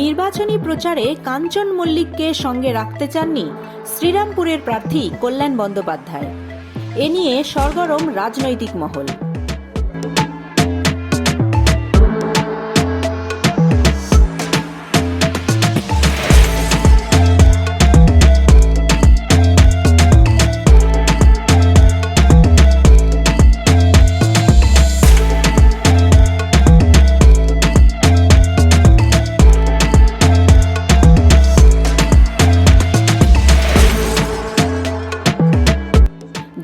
নির্বাচনী প্রচারে কাঞ্চন মল্লিককে সঙ্গে রাখতে চাননি শ্রীরামপুরের প্রার্থী কল্যাণ বন্দ্যোপাধ্যায়। এ নিয়ে সরগরম রাজনৈতিক মহল।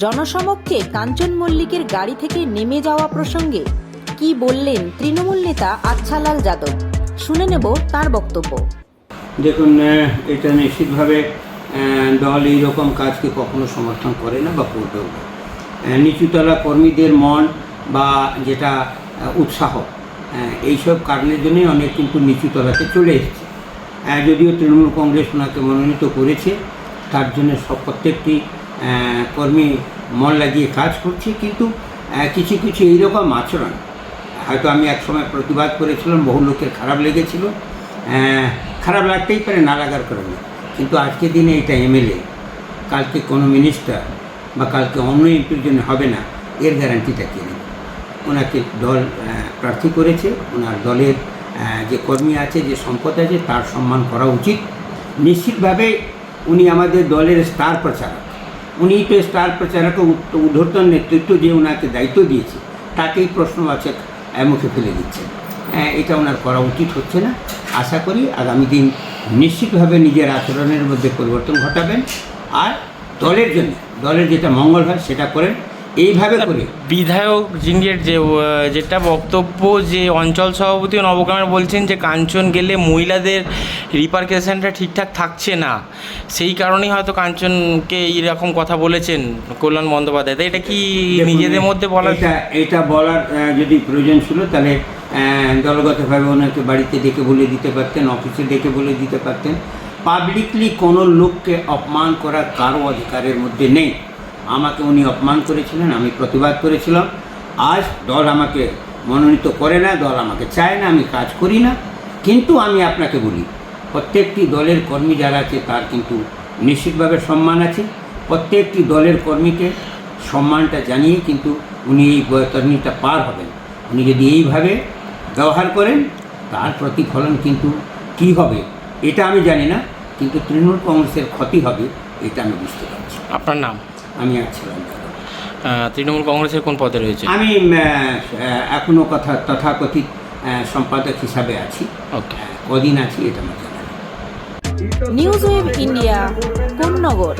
জনসমক্ষে কাঞ্চন মল্লিকের গাড়ি থেকে নেমে যাওয়া প্রসঙ্গে কি বললেন তৃণমূল নেতা আচ্ছালাল যাদব? শুনে নেব তার বক্তব্য। দেখুন এটা নিশ্চিতভাবে দল এইরকম কাজকে কখনো সমর্থন করে না বা করবেও নিচুতলা কর্মীদের মন বা যেটা উৎসাহ এইসব কারণের জন্যই অনেক কিন্তু নিচুতলাতে চলে এসেছে। যদিও তৃণমূল কংগ্রেস ওনাকে মনোনীত করেছে, তার জন্য সব প্রত্যেকটি কর্মী মন লাগিয়ে কাজ করছে, কিন্তু কিছু কিছু এইরকম আচরণ। হয়তো আমি একসময় প্রতিবাদ করেছিলাম, বহু লোকের খারাপ লেগেছিল। খারাপ লাগতেই পারে, না লাগার কারণে। কিন্তু আজকের দিনে এটা এমএলএ, কালকে কোনো মিনিস্টার বা কালকে অন্য এমপির জন্য হবে না, এর গ্যারান্টিটা কে ওনাকে দল প্রার্থী করেছে, ওনার দলের যে কর্মী আছে, যে সম্পদ আছে, তার সম্মান করা উচিত। নিশ্চিতভাবে উনি আমাদের দলের স্টার প্রচারক। উনি তো স্টার প্রচারক উদ্ধর্তন নেতৃত্ব যে ওনাকে দায়িত্ব দিয়েছে, তাকেই প্রশ্নবাচক মুখে ফেলে দিচ্ছে। এটা ওনার করা উচিত হচ্ছে না। আশা করি আগামী দিন নিশ্চিতভাবে নিজের আচরণের মধ্যে পরিবর্তন ঘটাবেন। আর দলের জন্য, দলের যেটা মঙ্গল হয় সেটা করেন। এইভাবে করে? বিধায়ক জিনিয়ের যে যেটা বক্তব্য যে অঞ্চল সভাপতি নবগ্রামের বলছেন যে কাঞ্চন গেলে মহিলাদের রিপার্কেশনটা ঠিকঠাক থাকছে না। সেই কারণেই হয়তো কাঞ্চনকে এইরকম কথা বলেছেন কল্যাণ বন্দ্যোপাধ্যায়। এটা কি নিজেদের মধ্যে বলা এটা এটা বলার যদি প্রয়োজন ছিল তাহলে দলগতভাবে ওনাকে বাড়িতে ডেকে বলে দিতে পারতেন অফিসে ডেকে বলে দিতে পারতেন। পাবলিকলি কোনো লোককে অপমান করার কারও অধিকারের মধ্যে নেই। আমাকে উনি অপমান করেছিলেন, আমি প্রতিবাদ করেছিলাম। আজ দল আমাকে মনোনীত করে না, দল আমাকে চায় না, আমি কাজ করি না। কিন্তু আমি আপনাকে বলি, প্রত্যেকটি দলের কর্মী যারা আছে, তার কিন্তু নিশ্চিতভাবে সম্মান আছে। প্রত্যেকটি দলের কর্মীকে সম্মানটা জানিয়ে কিন্তু উনি এই বৈতরণীটা পার হবেন। উনি যদি এইভাবে ব্যবহার করেন, তার প্রতিফলন কিন্তু কী হবে, এটা আমি জানি না, কিন্তু তৃণমূল কংগ্রেসের ক্ষতি হবে, এটা আমি বুঝতে পারছি। আপনার নাম? আমি আছিলাম আহ, তৃণমূল কংগ্রেসের কোন পদে রয়েছে? আমি আহ, আহ, এখনও কথা তথাকথিত সম্পাদক হিসাবে আছি। কদিন আছি এটা আমার জানা নিউজ ওয়েব ইন্ডিয়া কোন্নগর